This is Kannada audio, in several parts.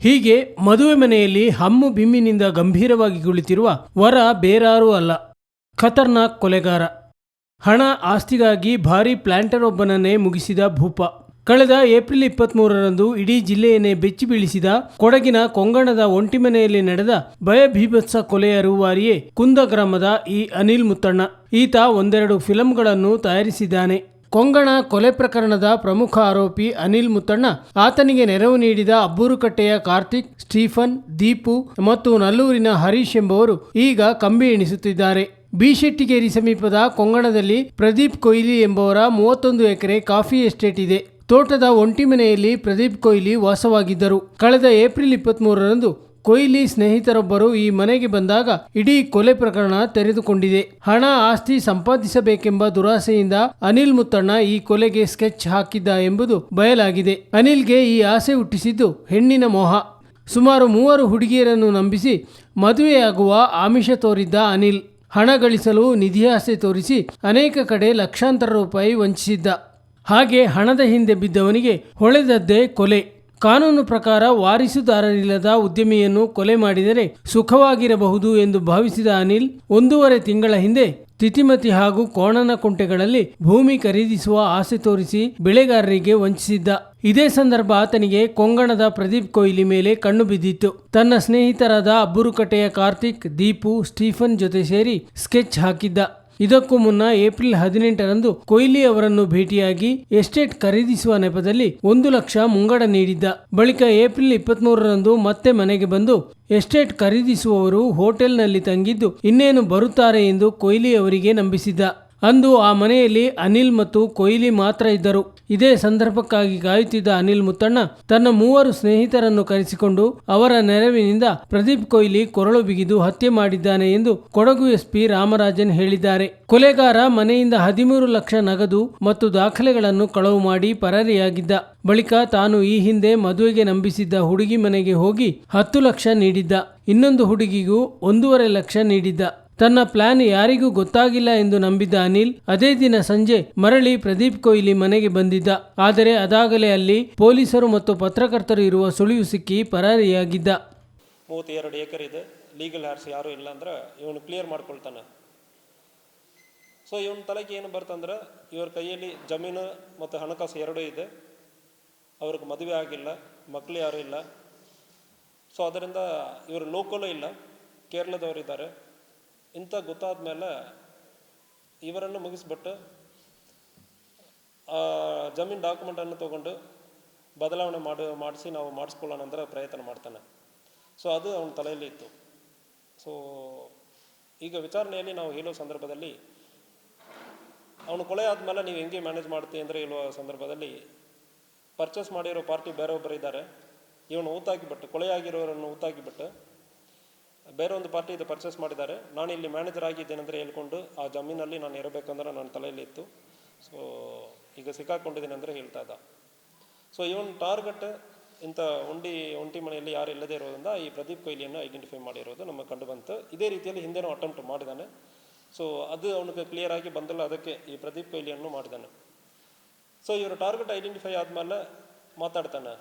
ಹೀಗೆ ಮದುವೆ ಮನೆಯಲ್ಲಿ ಹಮ್ಮು ಬಿಮ್ಮಿನಿಂದ ಗಂಭೀರವಾಗಿ ಕುಳಿತಿರುವ ವರ ಬೇರಾರೂ ಅಲ್ಲ. ಖತರ್ನಾಕ್ ಕೊಲೆಗಾರ. ಹಣ ಆಸ್ತಿಗಾಗಿ ಭಾರಿ ಪ್ಲಾಂಟರ್ ಒಬ್ಬನನ್ನೇ ಮುಗಿಸಿದ ಭೂಪ. ಕಳೆದ ಏಪ್ರಿಲ್ ಇಪ್ಪತ್ಮೂರರಂದು ಇಡೀ ಜಿಲ್ಲೆಯನ್ನೇ ಬೆಚ್ಚಿ ಬೀಳಿಸಿದ ಕೊಡಗಿನ ಕೊಂಗಣದ ಒಂಟಿಮನೆಯಲ್ಲಿ ನಡೆದ ಭಯಭೀಭತ್ಸ ಕೊಲೆಯ ರೂವಾರಿಯೇ ಕುಂದ ಗ್ರಾಮದ ಈ ಅನಿಲ್ ಮುತ್ತಣ್ಣ. ಈತ ಒಂದೆರಡು ಫಿಲಂಗಳನ್ನು ತಯಾರಿಸಿದ್ದಾನೆ. ಕೊಂಗಣ ಕೊಲೆ ಪ್ರಕರಣದ ಪ್ರಮುಖ ಆರೋಪಿ ಅನಿಲ್ ಮುತ್ತಣ್ಣ ಆತನಿಗೆ ನೆರವು ನೀಡಿದ ಅಬ್ಬೂರುಕಟ್ಟೆಯ ಕಾರ್ತಿಕ್, ಸ್ಟೀಫನ್, ದೀಪು ಮತ್ತು ನಲ್ಲೂರಿನ ಹರೀಶ್ ಎಂಬುವರು ಈಗ ಕಂಬಿ ಎಣಿಸುತ್ತಿದ್ದಾರೆ. ಬಿಶೆಟ್ಟಿಗೇರಿ ಸಮೀಪದ ಕೊಂಗಣದಲ್ಲಿ ಪ್ರದೀಪ್ ಕೊಯ್ಲಿ ಎಂಬುವರ ಮೂವತ್ತೊಂದು ಎಕರೆ ಕಾಫಿ ಎಸ್ಟೇಟ್ ಇದೆ. ತೋಟದ ಒಂಟಿ ಮನೆಯಲ್ಲಿ ಪ್ರದೀಪ್ ಕೊಯ್ಲಿ ವಾಸವಾಗಿದ್ದರು. ಕಳೆದ ಏಪ್ರಿಲ್ ಇಪ್ಪತ್ಮೂರರಂದು ಕೊಯ್ಲಿ ಸ್ನೇಹಿತರೊಬ್ಬರು ಈ ಮನೆಗೆ ಬಂದಾಗ ಇಡೀ ಕೊಲೆ ಪ್ರಕರಣ ತೆರೆದುಕೊಂಡಿದೆ. ಹಣ, ಆಸ್ತಿ ಸಂಪಾದಿಸಬೇಕೆಂಬ ದುರಾಸೆಯಿಂದ ಅನಿಲ್ ಮುತ್ತಣ್ಣ ಈ ಕೊಲೆಗೆ ಸ್ಕೆಚ್ ಹಾಕಿದ್ದ ಎಂಬುದು ಬಯಲಾಗಿದೆ. ಅನಿಲ್ಗೆ ಈ ಆಸೆ ಹುಟ್ಟಿಸಿದ್ದು ಹೆಣ್ಣಿನ ಮೋಹ. ಸುಮಾರು ಮೂವರು ಹುಡುಗಿಯರನ್ನು ನಂಬಿಸಿ ಮದುವೆಯಾಗುವ ಆಮಿಷ ತೋರಿದ್ದ ಅನಿಲ್. ಹಣ ಗಳಿಸಲು ನಿಧಿಯಾಸೆ ತೋರಿಸಿ ಅನೇಕ ಕಡೆ ಲಕ್ಷಾಂತರ ರೂಪಾಯಿ ವಂಚಿಸಿದ್ದ. ಹಾಗೆ ಹಣದ ಹಿಂದೆ ಬಿದ್ದವನಿಗೆ ಹೊಳೆದದ್ದೇ ಕೊಲೆ. ಕಾನೂನು ಪ್ರಕಾರ ವಾರಿಸುದಾರರಿಲ್ಲದ ಉದ್ಯಮಿಯನ್ನು ಕೊಲೆ ಮಾಡಿದರೆ ಸುಖವಾಗಿರಬಹುದು ಎಂದು ಭಾವಿಸಿದ ಅನಿಲ್, ಒಂದೂವರೆ ತಿಂಗಳ ಹಿಂದೆ ತಿತಿಮತಿ ಹಾಗೂ ಕೋಣನ ಕುಂಟೆಗಳಲ್ಲಿ ಭೂಮಿ ಖರೀದಿಸುವ ಆಸೆ ತೋರಿಸಿ ಬೆಳೆಗಾರರಿಗೆ ವಂಚಿಸಿದ್ದ. ಇದೇ ಸಂದರ್ಭ ಆತನಿಗೆ ಕೊಂಗಣದ ಪ್ರದೀಪ್ ಕೊಹ್ಲಿ ಮೇಲೆ ಕಣ್ಣು ಬಿದ್ದಿತ್ತು. ತನ್ನ ಸ್ನೇಹಿತರಾದ ಅಬ್ಬುರುಕಟ್ಟೆಯ ಕಾರ್ತಿಕ್, ದೀಪು, ಸ್ಟೀಫನ್ ಜೊತೆ ಸೇರಿ ಸ್ಕೆಚ್ ಹಾಕಿದ್ದ. ಇದಕ್ಕೂ ಮುನ್ನ ಏಪ್ರಿಲ್ ಹದಿನೆಂಟರಂದು ಕೊಹ್ಲಿ ಅವರನ್ನು ಭೇಟಿಯಾಗಿ ಎಸ್ಟೇಟ್ ಖರೀದಿಸುವ ನೆಪದಲ್ಲಿ ಒಂದು ಲಕ್ಷ ಮುಂಗಡ ನೀಡಿದ್ದ. ಬಳಿಕ ಏಪ್ರಿಲ್ ಇಪ್ಪತ್ಮೂರರಂದು ಮತ್ತೆ ಮನೆಗೆ ಬಂದು ಎಸ್ಟೇಟ್ ಖರೀದಿಸುವವರು ಹೋಟೆಲ್ನಲ್ಲಿ ತಂಗಿದ್ದು ಇನ್ನೇನು ಬರುತ್ತಾರೆ ಎಂದು ಕೊಹ್ಲಿ ಅವರಿಗೆ ನಂಬಿಸಿದ್ದ. ಅಂದು ಆ ಮನೆಯಲ್ಲಿ ಅನಿಲ್ ಮತ್ತು ಕೊಹ್ಲಿ ಮಾತ್ರ ಇದ್ದರು. ಇದೇ ಸಂದರ್ಭಕ್ಕಾಗಿ ಕಾಯುತ್ತಿದ್ದ ಅನಿಲ್ ಮುತ್ತಣ್ಣ ತನ್ನ ಮೂವರು ಸ್ನೇಹಿತರನ್ನು ಕರೆಸಿಕೊಂಡು ಅವರ ನೆರವಿನಿಂದ ಪ್ರದೀಪ್ ಕೊಹ್ಲಿ ಕೊರಳು ಬಿಗಿದು ಹತ್ಯೆ ಮಾಡಿದ್ದಾನೆ ಎಂದು ಕೊಡಗು ಎಸ್ಪಿ ರಾಮರಾಜನ್ ಹೇಳಿದ್ದಾರೆ. ಕೊಲೆಗಾರ ಮನೆಯಿಂದ ಹದಿಮೂರು ಲಕ್ಷ ನಗದು ಮತ್ತು ದಾಖಲೆಗಳನ್ನು ಕಳವು ಮಾಡಿ ಪರಾರಿಯಾಗಿದ್ದ ಬಳಿಕ ತಾನು ಈ ಹಿಂದೆ ಮದುವೆಗೆ ನಂಬಿಸಿದ್ದ ಹುಡುಗಿ ಮನೆಗೆ ಹೋಗಿ ಹತ್ತು ಲಕ್ಷ ನೀಡಿದ್ದ. ಇನ್ನೊಂದು ಹುಡುಗಿಗೂ ಒಂದೂವರೆ ಲಕ್ಷ ನೀಡಿದ್ದ. ತನ್ನ ಪ್ಲಾನ್ ಯಾರಿಗೂ ಗೊತ್ತಾಗಿಲ್ಲ ಎಂದು ನಂಬಿದ್ದ ಅನಿಲ್, ಅದೇ ದಿನ ಸಂಜೆ ಮರಳಿ ಪ್ರದೀಪ್ ಕೊಹ್ಲಿ ಮನೆಗೆ ಬಂದಿದ್ದ. ಆದರೆ ಅದಾಗಲೇ ಅಲ್ಲಿ ಪೊಲೀಸರು ಮತ್ತು ಪತ್ರಕರ್ತರು ಇರುವ ಸುಳಿವು ಸಿಕ್ಕಿ ಪರಾರಿಯಾಗಿದ್ದ. ಮೂವತ್ತೆರಡು ಏಕರ್ ಇದೆ. ಲೀಗಲ್ ಹ್ಯಾರ್ಸ್ ಯಾರೂ ಇಲ್ಲ ಅಂದ್ರೆ ಇವನು ಕ್ಲಿಯರ್ ಮಾಡ್ಕೊಳ್ತಾನೆ. ಸೊ ಇವನ ತಲೆಗೆ ಏನು ಬರ್ತಂದ್ರೆ ಇವ್ರ ಕೈಯಲ್ಲಿ ಜಮೀನು ಮತ್ತು ಹಣಕಾಸು ಎರಡೂ ಇದೆ. ಅವ್ರಿಗೆ ಮದುವೆ ಆಗಿಲ್ಲ ಮಕ್ಕಳು ಯಾರೂ ಇಲ್ಲ. ಸೊ ಅದರಿಂದ ಇವರು ಲೋಕಲೂ ಇಲ್ಲ. ಕೇರಳದವರಿದ್ದಾರೆ ಇಂಥ ಗೊತ್ತಾದ ಮೇಲೆ ಇವರನ್ನು ಮುಗಿಸ್ಬಿಟ್ಟು ಜಮೀನು ಡಾಕ್ಯುಮೆಂಟನ್ನು ತೊಗೊಂಡು ಬದಲಾವಣೆ ಮಾಡಿ, ಮಾಡಿಸಿ ನಾವು ಮಾಡಿಸ್ಕೊಳ್ಳೋಣ ಅಂದರೆ ಪ್ರಯತ್ನ ಮಾಡ್ತಾನೆ. ಸೊ ಅದು ಅವನ ತಲೆಯಲ್ಲಿ ಇತ್ತು. ಸೊ ಈಗ ವಿಚಾರಣೆಯಲ್ಲಿ ನಾವು ಹೇಳೋ ಸಂದರ್ಭದಲ್ಲಿ ಅವನು ಕೊಲೆ ಆದಮೇಲೆ ನೀವು ಹೆಂಗೆ ಮ್ಯಾನೇಜ್ ಮಾಡ್ತೀವಿ ಅಂದರೆ ಹೇಳುವ ಸಂದರ್ಭದಲ್ಲಿ ಪರ್ಚೇಸ್ ಮಾಡಿರೋ ಪಾರ್ಟಿ ಬೇರೊಬ್ಬರು ಇದ್ದಾರೆ ಇವನು ಊತಾಕಿಬಿಟ್ಟು ಕೊಲೆಯಾಗಿರೋರನ್ನು ಊತಾಕಿಬಿಟ್ಟು ಬೇರೆ ಒಂದು ಪಾರ್ಟಿ ಇದು ಪರ್ಚೇಸ್ ಮಾಡಿದ್ದಾರೆ. ನಾನು ಇಲ್ಲಿ ಮ್ಯಾನೇಜರ್ ಆಗಿದ್ದೇನೆ ಅಂದರೆ ಹೇಳ್ಕೊಂಡು ಆ ಜಮೀನಲ್ಲಿ ನಾನು ಇರಬೇಕಂದ್ರೆ ನನ್ನ ತಲೆಯಲ್ಲಿ ಇತ್ತು. ಸೊ ಈಗ ಸಿಕ್ಕಾಕೊಂಡಿದ್ದೀನಿ ಅಂದರೆ ಹೇಳ್ತಾ ಇದ್ದ. ಸೊ ಇವನ್ ಟಾರ್ಗೆಟ್ ಇಂಥ ಒಂಡಿ ಒಂಟಿ ಮನೆಯಲ್ಲಿ ಯಾರು ಇಲ್ಲದೆ ಇರೋದ್ರಿಂದ ಈ ಪ್ರದೀಪ್ ಕೊಹ್ಲಿಯನ್ನು ಐಡೆಂಟಿಫೈ ಮಾಡಿರೋದು ನಮಗೆ ಕಂಡು ಬಂತು. ಇದೇ ರೀತಿಯಲ್ಲಿ ಹಿಂದೆನೂ ಅಟೆಂಪ್ಟ್ ಮಾಡಿದ್ದಾನೆ. ಸೊ ಅದು ಅವನಿಗೆ ಕ್ಲಿಯರ್ ಆಗಿ ಬಂದಲ್ಲ, ಅದಕ್ಕೆ ಈ ಪ್ರದೀಪ್ ಕೊಹ್ಲಿಯನ್ನು ಮಾಡಿದ್ದಾನೆ. ಸೊ ಇವರು ಟಾರ್ಗೆಟ್ ಐಡೆಂಟಿಫೈ ಆದಮೇಲೆ ಮಾತಾಡ್ತಾನೆ.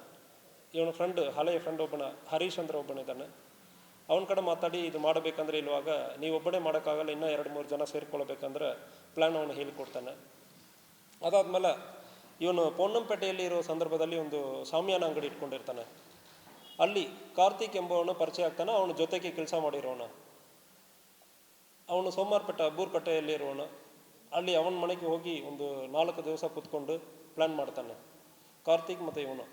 ಇವನ ಫ್ರೆಂಡ್ ಹಳೆಯ ಫ್ರೆಂಡ್ ಒಬ್ಬನ, ಹರೀಶ್ ಅಂದ್ರೆ ಒಬ್ಬನಿದ್ದಾನೆ. ಅವನ ಕಡೆ ಮಾತಾಡಿ ಇದು ಮಾಡಬೇಕಂದ್ರೆ ಇಲ್ವಾಗ ನೀವೊಬ್ಬನೇ ಮಾಡೋಕ್ಕಾಗಲ್ಲ, ಇನ್ನೂ ಎರಡು, ಮೂರು ಜನ ಸೇರಿಕೊಳ್ಬೇಕಂದ್ರೆ ಪ್ಲ್ಯಾನ್ ಅವನು ಹೇಳಿಕೊಡ್ತಾನೆ ಅದಾದಮೇಲೆ ಇವನು ಪೊನ್ನಂಪೇಟೆಯಲ್ಲಿ ಇರೋ ಸಂದರ್ಭದಲ್ಲಿ ಒಂದು ಸಾಮ್ಯಾನ ಅಂಗಡಿ ಇಟ್ಕೊಂಡಿರ್ತಾನೆ. ಅಲ್ಲಿ ಕಾರ್ತಿಕ್ ಎಂಬವನು ಪರಿಚಯ ಆಗ್ತಾನೆ, ಅವನ ಜೊತೆಗೆ ಕೆಲಸ ಮಾಡಿರೋನು. ಅವನು ಸೋಮವಾರಪೇಟೆ ಅಬ್ಬೂರ್ಕಟ್ಟೆಯಲ್ಲಿ ಇರೋನು. ಅಲ್ಲಿ ಅವನ ಮನೆಗೆ ಹೋಗಿ ಒಂದು ನಾಲ್ಕು ದಿವಸ ಕೂತ್ಕೊಂಡು ಪ್ಲ್ಯಾನ್ ಮಾಡ್ತಾನೆ. ಕಾರ್ತಿಕ್ ಮತ್ತು ಇವನು.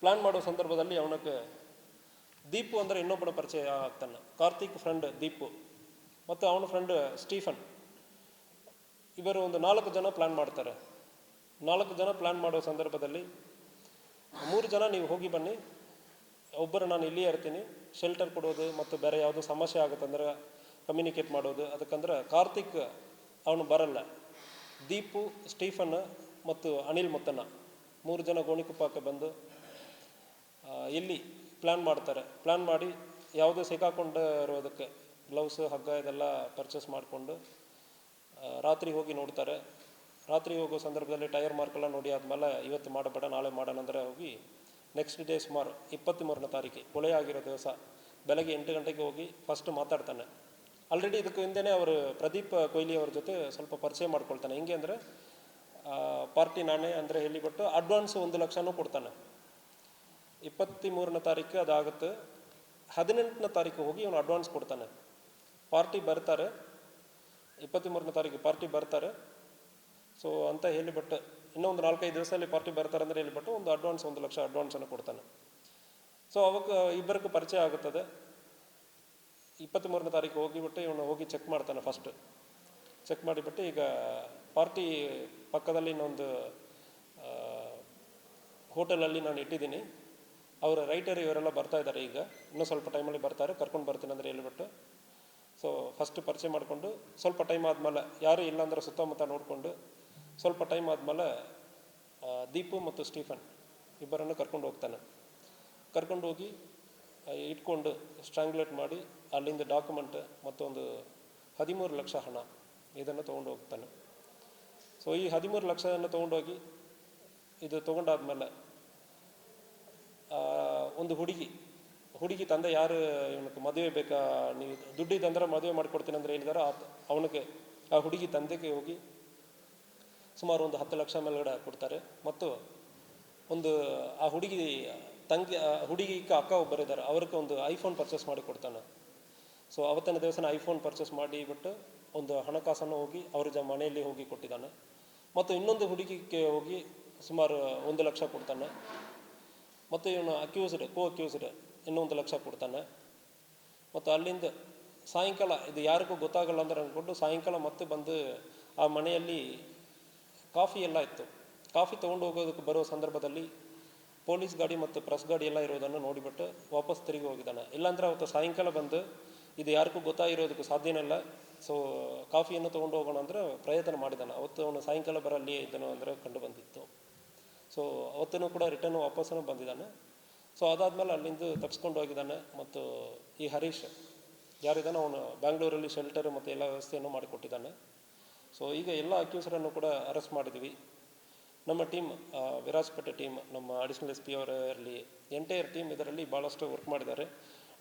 ಪ್ಲ್ಯಾನ್ ಮಾಡೋ ಸಂದರ್ಭದಲ್ಲಿ ಅವನಿಗೆ ದೀಪು ಅಂದರೆ ಇನ್ನೊಬ್ಬನ ಪರಿಚಯ ಆಗ್ತಾನೆ. ಕಾರ್ತಿಕ್ ಫ್ರೆಂಡ್ ದೀಪು. ಮತ್ತು ಅವನ ಫ್ರೆಂಡ್ ಸ್ಟೀಫನ್. ಇವರು ಒಂದು ನಾಲ್ಕು ಜನ ಪ್ಲ್ಯಾನ್ ಮಾಡ್ತಾರೆ. ನಾಲ್ಕು ಜನ ಪ್ಲ್ಯಾನ್ ಮಾಡೋ ಸಂದರ್ಭದಲ್ಲಿ ಮೂರು ಜನ ನೀವು ಹೋಗಿ ಬನ್ನಿ. ಒಬ್ಬರು ನಾನು ಇಲ್ಲಿಯೇ ಇರ್ತೀನಿ. ಶೆಲ್ಟರ್ ಕೊಡೋದು ಮತ್ತು ಬೇರೆ ಯಾವುದೋ ಸಮಸ್ಯೆ ಆಗುತ್ತಂದ್ರೆ ಕಮ್ಯುನಿಕೇಟ್ ಮಾಡೋದು. ಅದಕ್ಕಂದ್ರೆ ಕಾರ್ತಿಕ್ ಅವನು ಬರಲ್ಲ. ದೀಪು, ಸ್ಟೀಫನ್ ಮತ್ತು ಅನಿಲ್ ಮುತ್ತಣ್ಣ. ಮೂರು ಜನ ಗೋಣಿಕೊಪ್ಪಕ್ಕೆ ಬಂದು ಇಲ್ಲಿ ಪ್ಲ್ಯಾನ್ ಮಾಡ್ತಾರೆ. ಪ್ಲ್ಯಾನ್ ಮಾಡಿ ಯಾವುದೋ ಸಿಕ್ಕಾಕೊಂಡಿರೋದಕ್ಕೆ ಗ್ಲೌಸ್ ಹಗ್ಗ ಇದೆಲ್ಲ ಪರ್ಚೇಸ್ ಮಾಡಿಕೊಂಡು ರಾತ್ರಿ ಹೋಗಿ ನೋಡ್ತಾರೆ. ರಾತ್ರಿ ಹೋಗೋ ಸಂದರ್ಭದಲ್ಲಿ ಟೈರ್ ಮಾರ್ಕೆಲ್ಲ ನೋಡಿ ಆದಮೇಲೆ ಇವತ್ತು ಮಾಡಬೇಡ, ನಾಳೆ ಮಾಡೋಣ ಅಂದರೆ ಹೋಗಿ ನೆಕ್ಸ್ಟ್ ಡೇ ಸುಮಾರು ಇಪ್ಪತ್ತ್ಮೂರನೇ ತಾರೀಕು ಕೊಳೆ ಆಗಿರೋ ದಿವಸ ಬೆಳಗ್ಗೆ ಎಂಟು ಗಂಟೆಗೆ ಹೋಗಿ ಫಸ್ಟ್ ಮಾತಾಡ್ತಾನೆ. ಆಲ್ರೆಡಿ ಇದಕ್ಕೆ ಹಿಂದೆನೇ ಅವರು ಪ್ರದೀಪ್ ಕೊಹ್ಲಿ ಅವ್ರ ಜೊತೆ ಸ್ವಲ್ಪ ಪರಿಚಯ ಮಾಡ್ಕೊಳ್ತಾನೆ. ಹೆಂಗೆ ಅಂದರೆ ಪಾರ್ಟಿ ನಾನೇ ಅಂದರೆ ಹೇಳಿಬಿಟ್ಟು ಅಡ್ವಾನ್ಸ್ ಒಂದು ಲಕ್ಷನೂ ಕೊಡ್ತಾನೆ. ಇಪ್ಪತ್ತ್ಮೂರನೇ ತಾರೀಕು ಅದಾಗುತ್ತೆ. ಹದಿನೆಂಟನೇ ತಾರೀಕು ಹೋಗಿ ಇವನು ಅಡ್ವಾನ್ಸ್ ಕೊಡ್ತಾನೆ. ಪಾರ್ಟಿ ಬರ್ತಾರೆ. ಇಪ್ಪತ್ತ್ಮೂರನೇ ತಾರೀಕು ಪಾರ್ಟಿ ಬರ್ತಾರೆ. ಸೊ ಅಂತ ಹೇಳಿಬಿಟ್ಟು ಇನ್ನೊಂದು ನಾಲ್ಕೈದು ದಿವಸದಲ್ಲಿ ಪಾರ್ಟಿ ಬರ್ತಾರೆ ಅಂದರೆ ಹೇಳಿಬಿಟ್ಟು ಒಂದು ಅಡ್ವಾನ್ಸ್ ಒಂದು ಲಕ್ಷ ಅಡ್ವಾನ್ಸನ್ನು ಕೊಡ್ತಾನೆ. ಸೊ ಅವಾಗ ಇಬ್ಬರಿಗೂ ಪರಿಚಯ ಆಗುತ್ತದೆ. ಇಪ್ಪತ್ತ್ಮೂರನೇ ತಾರೀಕು ಹೋಗಿಬಿಟ್ಟು ಇವನು ಹೋಗಿ ಚೆಕ್ ಮಾಡ್ತಾನೆ ಫಸ್ಟ್ ಚೆಕ್ ಮಾಡಿಬಿಟ್ಟು ಈಗ ಪಾರ್ಟಿ ಪಕ್ಕದಲ್ಲಿ ಇನ್ನೊಂದು ಹೋಟೆಲಲ್ಲಿ ನಾನು ಇಟ್ಟಿದ್ದೀನಿ. ಅವರ ರೈಟರ್ ಇವರೆಲ್ಲ ಬರ್ತಾ ಇದ್ದಾರೆ ಈಗ. ಇನ್ನೂ ಸ್ವಲ್ಪ ಟೈಮಲ್ಲಿ ಬರ್ತಾರೆ, ಕರ್ಕೊಂಡು ಬರ್ತೀನಿ ಅಂದರೆ ಹೇಳ್ಬಿಟ್ಟು. ಸೊ ಫಸ್ಟ್ ಪರಿಚಯ ಮಾಡಿಕೊಂಡು, ಸ್ವಲ್ಪ ಟೈಮ್ ಆದಮೇಲೆ, ಯಾರು ಇಲ್ಲಾಂದ್ರೆ ಸುತ್ತಮುತ್ತ ನೋಡಿಕೊಂಡು, ಸ್ವಲ್ಪ ಟೈಮ್ ಆದಮೇಲೆ ದೀಪು ಮತ್ತು ಸ್ಟೀಫನ್ ಇಬ್ಬರನ್ನು ಕರ್ಕೊಂಡು ಹೋಗ್ತಾನೆ. ಕರ್ಕೊಂಡು ಹೋಗಿ ಇಟ್ಕೊಂಡು ಸ್ಟ್ರಾಂಗ್ಯುಲೇಟ್ ಮಾಡಿ, ಅಲ್ಲಿಂದ ಡಾಕ್ಯುಮೆಂಟ್ ಮತ್ತೊಂದು ಹದಿಮೂರು ಲಕ್ಷ ಹಣ ಇದನ್ನು ತೊಗೊಂಡು ಹೋಗ್ತಾನೆ. ಸೊ ಈ ಹದಿಮೂರು ಲಕ್ಷವನ್ನು ತೊಗೊಂಡೋಗಿ, ಇದು ತೊಗೊಂಡಾದ್ಮೇಲೆ ಒಂದು ಹುಡುಗಿ ಹುಡುಗಿ ತಂದೆ ಯಾರು, ಇವನಕ್ಕೆ ಮದುವೆ ಬೇಕಾ ನೀವು ದುಡ್ಡಿದಂದ್ರೆ ಮದುವೆ ಮಾಡಿಕೊಡ್ತೀನಿ ಅಂದ್ರೆ ಹೇಳಿದಾರೆ ಅವನಿಗೆ, ಆ ಹುಡುಗಿ ತಂದೆಗೆ ಹೋಗಿ ಸುಮಾರು ಒಂದು ಹತ್ತು ಲಕ್ಷ ಮೇಲ್ಗಡೆ ಕೊಡ್ತಾರೆ. ಮತ್ತು ಒಂದು, ಆ ಹುಡುಗಿ ತಂಗಿ ಹುಡುಗಿ ಅಕ್ಕ ಒಬ್ಬರಿದ್ದಾರೆ ಅವ್ರಿಗೆ ಒಂದು ಐಫೋನ್ ಪರ್ಚೇಸ್ ಮಾಡಿ ಕೊಡ್ತಾನೆ. ಸೊ, ಅವತ್ತಿನ ದಿವಸನ ಐಫೋನ್ ಪರ್ಚೇಸ್ ಮಾಡಿಬಿಟ್ಟು ಒಂದು ಹಣಕಾಸನ್ನು ಹೋಗಿ ಅವ್ರ ಜ ಮನೆಯಲ್ಲಿ ಹೋಗಿ ಕೊಟ್ಟಿದ್ದಾನೆ. ಮತ್ತು ಇನ್ನೊಂದು ಹುಡುಗಿಗೆ ಹೋಗಿ ಸುಮಾರು ಒಂದು ಲಕ್ಷ ಕೊಡ್ತಾನೆ. ಮತ್ತು ಇವನು ಅಕ್ಯೂಸ್ಡ್ ಕೋ ಅಕ್ಯೂಸ್ಡ್ ಇನ್ನೊಂದು ಲಕ್ಷ ಕೊಡ್ತಾನೆ. ಮತ್ತು ಅಲ್ಲಿಂದ ಸಾಯಂಕಾಲ, ಇದು ಯಾರಿಗೂ ಗೊತ್ತಾಗಲ್ಲ ಅಂದ್ರೆ ಅಂದ್ಕೊಂಡು ಸಾಯಂಕಾಲ ಮತ್ತೆ ಬಂದು ಆ ಮನೆಯಲ್ಲಿ ಕಾಫಿ ಎಲ್ಲ ಇತ್ತು. ಕಾಫಿ ತೊಗೊಂಡು ಹೋಗೋದಕ್ಕೆ ಬರೋ ಸಂದರ್ಭದಲ್ಲಿ ಪೊಲೀಸ್ ಗಾಡಿ ಮತ್ತು ಪ್ರೆಸ್ ಗಾಡಿ ಎಲ್ಲ ಇರೋದನ್ನು ನೋಡಿಬಿಟ್ಟು ವಾಪಸ್ ತಿರುಗಿ ಹೋಗಿದ್ದಾನೆ. ಇಲ್ಲಾಂದ್ರೆ ಅವತ್ತು ಸಾಯಂಕಾಲ ಬಂದು ಇದು ಯಾರಿಗೂ ಗೊತ್ತಾಗಿರೋದಕ್ಕೆ ಸಾಧ್ಯನಲ್ಲ ಸೊ ಕಾಫಿಯನ್ನು ತೊಗೊಂಡು ಹೋಗೋಣ ಅಂದರೆ ಪ್ರಯತ್ನ ಮಾಡಿದ್ದಾನೆ. ಅವತ್ತು ಅವನು ಸಾಯಂಕಾಲ ಬರಲಿ ಇದ್ದನು ಅಂದರೆ ಕಂಡು ಬಂದಿತ್ತು. ಸೊ ಅವತ್ತೂ ಕೂಡ ರಿಟರ್ನ್ ವಾಪಸ್ಸೂ ಬಂದಿದ್ದಾನೆ. ಸೊ ಅದಾದಮೇಲೆ ಅಲ್ಲಿಂದ ತಪ್ಪಿಸ್ಕೊಂಡು ಹೋಗಿದ್ದಾನೆ ಮತ್ತು ಈ ಹರೀಶ್, ಯಾರಿದ್ದಾನೆ ಅವನು ಬ್ಯಾಂಗ್ಳೂರಲ್ಲಿ ಶೆಲ್ಟರ್ ಮತ್ತು ಎಲ್ಲ ವ್ಯವಸ್ಥೆಯನ್ನು ಮಾಡಿಕೊಟ್ಟಿದ್ದಾನೆ. ಸೊ ಈಗ ಎಲ್ಲ ಅಕ್ಯೂಸರನ್ನು ಕೂಡ ಅರೆಸ್ಟ್ ಮಾಡಿದ್ವಿ. ನಮ್ಮ ಟೀಮ್ ವಿರಾಜ್ಪೇಟೆ ಟೀಮ್ ನಮ್ಮ ಅಡಿಷನಲ್ ಎಸ್ ಪಿ ಅವರಲ್ಲಿ ಎಂಟೈರ್ ಟೀಮ್ ಇದರಲ್ಲಿ ಭಾಳಷ್ಟು ವರ್ಕ್ ಮಾಡಿದ್ದಾರೆ.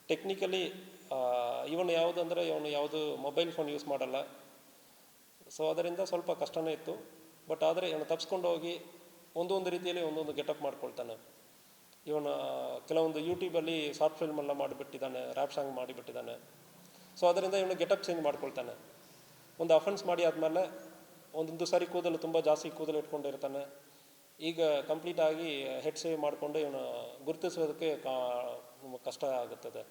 ಟೆಕ್ನಿಕಲಿ ಇವನು ಯಾವುದಂದರೆ ಇವನು ಯಾವುದು ಮೊಬೈಲ್ ಫೋನ್ ಯೂಸ್ ಮಾಡಲ್ಲ. ಸೊ ಅದರಿಂದ ಸ್ವಲ್ಪ ಕಷ್ಟನೇ ಇತ್ತು. ಬಟ್ ಆದರೆ ಇವನು ತಪ್ಪಿಸ್ಕೊಂಡು ಹೋಗಿ ಒಂದೊಂದು ರೀತಿಯಲ್ಲಿ ಒಂದೊಂದು ಗೆಟಪ್ ಮಾಡ್ಕೊಳ್ತಾನೆ. ಇವನ, ಕೆಲವೊಂದು ಯೂಟ್ಯೂಬಲ್ಲಿ ಶಾರ್ಟ್ ಫಿಲ್ಮ್ ಎಲ್ಲ ಮಾಡಿಬಿಟ್ಟಿದ್ದಾನೆ ರ್ಯಾಪ್ ಸಾಂಗ್ ಮಾಡಿಬಿಟ್ಟಿದ್ದಾನೆ. ಸೊ ಅದರಿಂದ ಇವನು ಗೆಟಪ್ ಚೇಂಜ್ ಮಾಡ್ಕೊಳ್ತಾನೆ. ಒಂದು ಅಫೆನ್ಸ್ ಮಾಡಿ ಆದಮೇಲೆ ಒಂದೊಂದು ಸಾರಿ ಕೂದಲು ತುಂಬ ಜಾಸ್ತಿ ಕೂದಲು ಇಟ್ಕೊಂಡಿರ್ತಾನೆ. ಈಗ ಕಂಪ್ಲೀಟ್ ಆಗಿ ಹೆಡ್ ಸೇವ್ ಮಾಡಿಕೊಂಡು ಇವನು ಗುರುತಿಸೋದಕ್ಕೆ ಕಷ್ಟ ಆಗುತ್ತದೆ.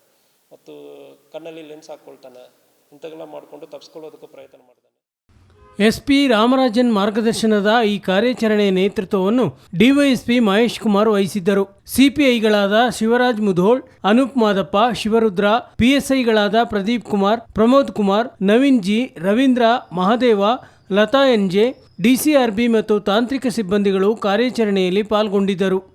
ಮತ್ತು ಕಣ್ಣಲ್ಲಿ ಲೆನ್ಸ್ ಹಾಕ್ಕೊಳ್ತಾನೆ. ಇಂಥವೆಲ್ಲ ಮಾಡಿಕೊಂಡು ತಪ್ಪಿಸ್ಕೊಳ್ಳೋದಕ್ಕೆ ಪ್ರಯತ್ನ ಮಾಡ್ತಾನೆ. ಎಸ್ಪಿ ರಾಮರಾಜನ್ ಮಾರ್ಗದರ್ಶನದ ಈ ಕಾರ್ಯಾಚರಣೆಯ ನೇತೃತ್ವವನ್ನು ಡಿವೈಎಸ್ಪಿ ಮಹೇಶ್ ಕುಮಾರ್ ವಹಿಸಿದ್ದರು. ಸಿಪಿಐಗಳಾದ Shivraj Mudhol, Anoop Madappa, Shivarudra, ಪಿಎಸ್ಐಗಳಾದ Pradeep Kumar, Pramod Kumar, Naveen G, Ravindra, Mahadeva, Latha NJ DCRB ಮತ್ತು ತಾಂತ್ರಿಕ ಸಿಬ್ಬಂದಿಗಳು ಕಾರ್ಯಾಚರಣೆಯಲ್ಲಿ ಪಾಲ್ಗೊಂಡಿದ್ದರು.